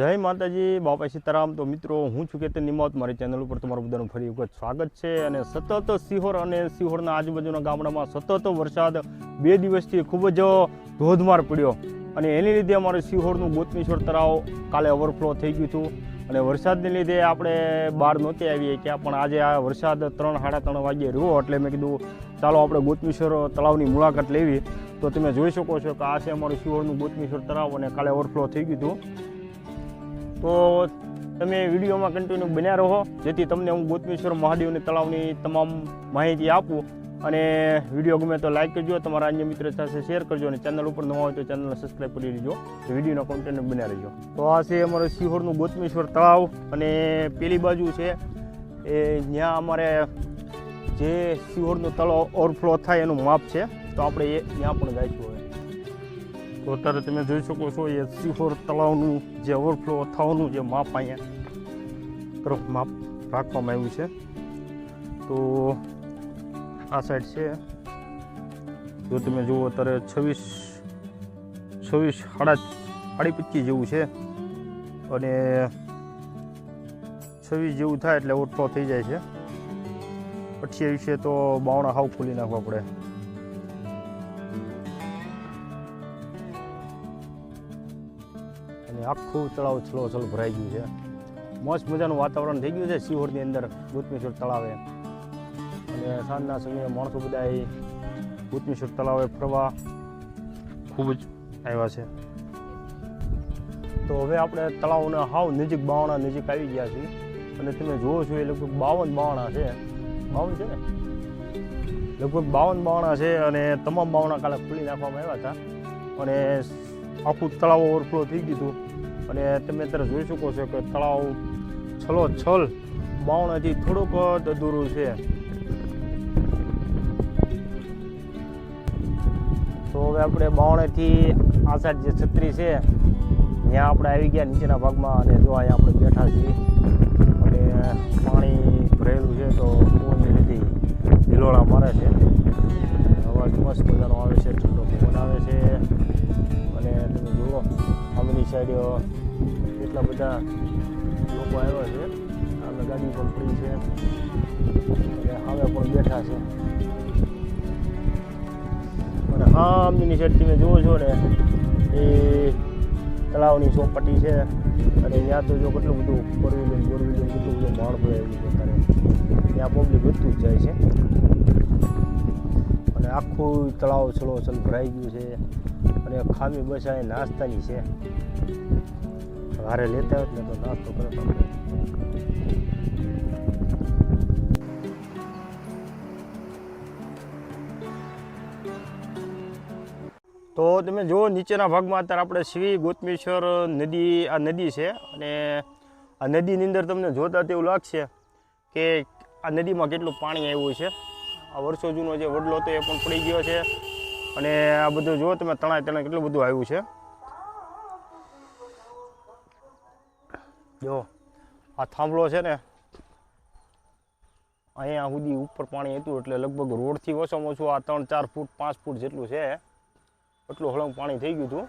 જય માતાજી, બાપા સીતારામ તો મિત્રો, હું છું કેતન નિમાવત મારી ચેનલ ઉપર તમારું બધાનું ફરી વખત સ્વાગત છે અને સતત સિહોર અને સિહોરના આજુબાજુના ગામડામાં સતત વરસાદ બે દિવસથી ખૂબ જ ધોધમાર પડ્યો. અને એની લીધે અમારું સિહોરનું ગોતમેશ્વર તળાવ કાલે ઓવરફ્લો થઈ ગયું હતું. અને વરસાદને લીધે આપણે બહાર નહોતી આવીએ ક્યાં પણ આજે આ વરસાદ ત્રણ, સાડા ત્રણ વાગ્યે રહ્યો એટલે મેં કીધું, ચાલો આપણે ગોતમેશ્વર તળાવની મુલાકાત લેવી. તો તમે જોઈ શકો છો કે આ છે અમારું સિહોરનું ગોતમેશ્વર તળાવ અને કાલે ઓવરફ્લો થઈ ગયું હતું. તો તમે વિડીયોમાં કન્ટિન્યુ બન્યા રહો, જેથી તમને હું ગોતમેશ્વર મહાદેવની તળાવની તમામ માહિતી આપું અને વીડિયો ગમે તો લાઈક કરજો, તમારા અન્ય મિત્ર સાથે શેર કરજો અને ચેનલ ઉપર નવા હોય તો ચેનલને સબસ્ક્રાઈબ કરી લેજો વિડીયોના કોન્ટેન્ટ બન્યા રહેજો. તો આ છે અમારું સિહોરનું ગોતમેશ્વર તળાવ અને પેલી બાજુ છે એ જ્યાં અમારે જે સિહોરનું તળાવ ઓવરફ્લો થાય એનું માપ છે, તો આપણે એ ત્યાં પણ ગાઈશું હવે. તો અત્યારે તમે જોઈ શકો છો એ સિહોર તળાવનું જે ઓવરફ્લો થવાનું જે માપ અહીંયા તરફ માપ રાખવામાં આવ્યું છે. તો આ સાઈડ છે. જો તમે જુઓ અત્યારે છવ્વીસ છવ્વીસ સાડા સાડી પચીસ જેવું છે. અને છવ્વીસ જેવું થાય એટલે ઓવરફ્લો થઈ જાય છે. અઠ્યાવીસે તો બાવણા હાવ ખોલી નાખવા પડે. આખું તળાવ છલોછલ ભરાઈ ગયું છે. મસ્ત મજાનું વાતાવરણ થઈ ગયું છે સિહોરની અંદર ભૂતમેશ્વર તળાવે. અને સાંજના સમયે માણસો બધા એ ભૂતમેશ્વર તળાવે ફરવા ખૂબ જ આવ્યા છે. તો હવે આપણે તળાવના હાવ નજીક બાવણા નજીક આવી ગયા છીએ. અને તમે જુઓ છો એ લગભગ બાવન બાવણા છે. બાવન છે ને? લગભગ બાવન બાવણા છે અને તમામ બાવણા કાલે ખુલી નાખવામાં આવ્યા હતા. અને આખું તળાવ ઓવરફ્લો થઈ ગયું હતું. અને તમે અત્યારે જોઈ શકો છો કે તળાવ છલો છલ બાવણાથી થોડુંક જ અધૂરું છે. તો હવે આપણે બાવણેથી આ સાઈડ જે છત્રી છે, ત્યાં આપણે આવી ગયા નીચેના ભાગમાં અને જો અહીંયા આપણે બેઠા છીએ અને પાણી ભરેલું છે તો પવનની લીધી હિલોળા મારે છે. અવાજ મસ્ત મજાનો આવે છે. સામેની એટલા બધા લોકો આવ્યા છે. સામે ગાડી પણ પડી છે. અને સામે પણ બેઠા છે. અને આમની સાઈડ તમે જુઓ છો ને, એ તળાવની ચોપટી છે. અને ત્યાં તો જો કેટલું બધું ફોર વ્હીલર ફોર વ્હીલર કેટલું બધું માણ ભરાયેલું છે અત્યારે. ત્યાં પબ્લિક વધતું જ જાય છે. અને આખું તળાવ છલોછલ ભરાઈ ગયું છે. અને ખામી બસ આ નાસ્તાની છે. વારે લેતા હોત ને તો નાસ્તો કરે તો તમે જુઓ, નીચેના ભાગમાં અત્યારે આપણે શ્રી ગોતમેશ્વર નદી, આ નદી છે અને આ નદીની અંદર તમને જોતા તેવું લાગશે કે આ નદીમાં કેટલું પાણી આવ્યું છે. આ વર્ષો જૂનો જે વડલો હતો એ પણ પડી ગયો છે. અને આ બધું જુઓ તમે, તણાય તણાય કેટલું બધું આવ્યું છે. જો આ થાંભલો છે ને, અહીંયા સુધી ઉપર પાણી હતું એટલે લગભગ રોડથી ઓછામાં ઓછું આ ત્રણ ચાર ફૂટ, પાંચ ફૂટ જેટલું છે. એટલું હળંગ પાણી થઈ ગયું હતું.